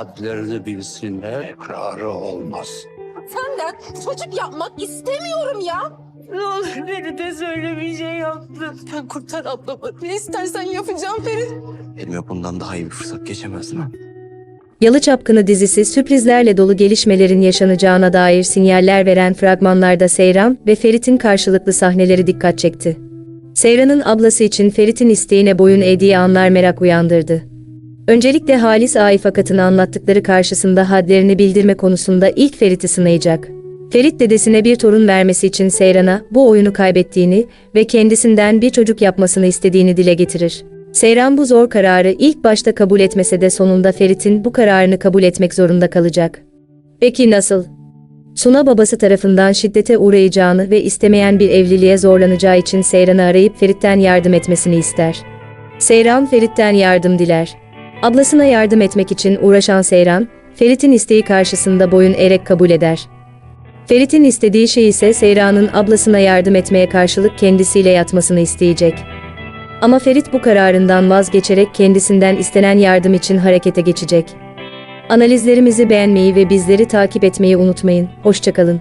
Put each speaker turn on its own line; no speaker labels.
hadlerini bilsinler, tekrarı olmaz.
Senden çocuk yapmak istemiyorum ya.
Ne olur beni de söyle bir şey yaptı.
Ben kurtar ablamı. Ne istersen yapacağım Ferit.
Elime bundan daha iyi bir fırsat geçemez mi?
Yalı Çapkını dizisi sürprizlerle dolu gelişmelerin yaşanacağına dair sinyaller veren fragmanlarda Seyran ve Ferit'in karşılıklı sahneleri dikkat çekti. Seyran'ın ablası için Ferit'in isteğine boyun eğdiği anlar merak uyandırdı. Öncelikle Halis Aifakat'ın anlattıkları karşısında hadlerini bildirme konusunda ilk Ferit'i sınayacak. Ferit dedesine bir torun vermesi için Seyran'a bu oyunu kaybettiğini ve kendisinden bir çocuk yapmasını istediğini dile getirir. Seyran bu zor kararı ilk başta kabul etmese de sonunda Ferit'in bu kararını kabul etmek zorunda kalacak. Peki nasıl? Suna babası tarafından şiddete uğrayacağını ve istemeyen bir evliliğe zorlanacağı için Seyran'ı arayıp Ferit'ten yardım etmesini ister. Seyran Ferit'ten yardım diler. Ablasına yardım etmek için uğraşan Seyran, Ferit'in isteği karşısında boyun eğerek kabul eder. Ferit'in istediği şey ise Seyran'ın ablasına yardım etmeye karşılık kendisiyle yatmasını isteyecek. Ama Ferit bu kararından vazgeçerek kendisinden istenen yardım için harekete geçecek. Analizlerimizi beğenmeyi ve bizleri takip etmeyi unutmayın. Hoşçakalın.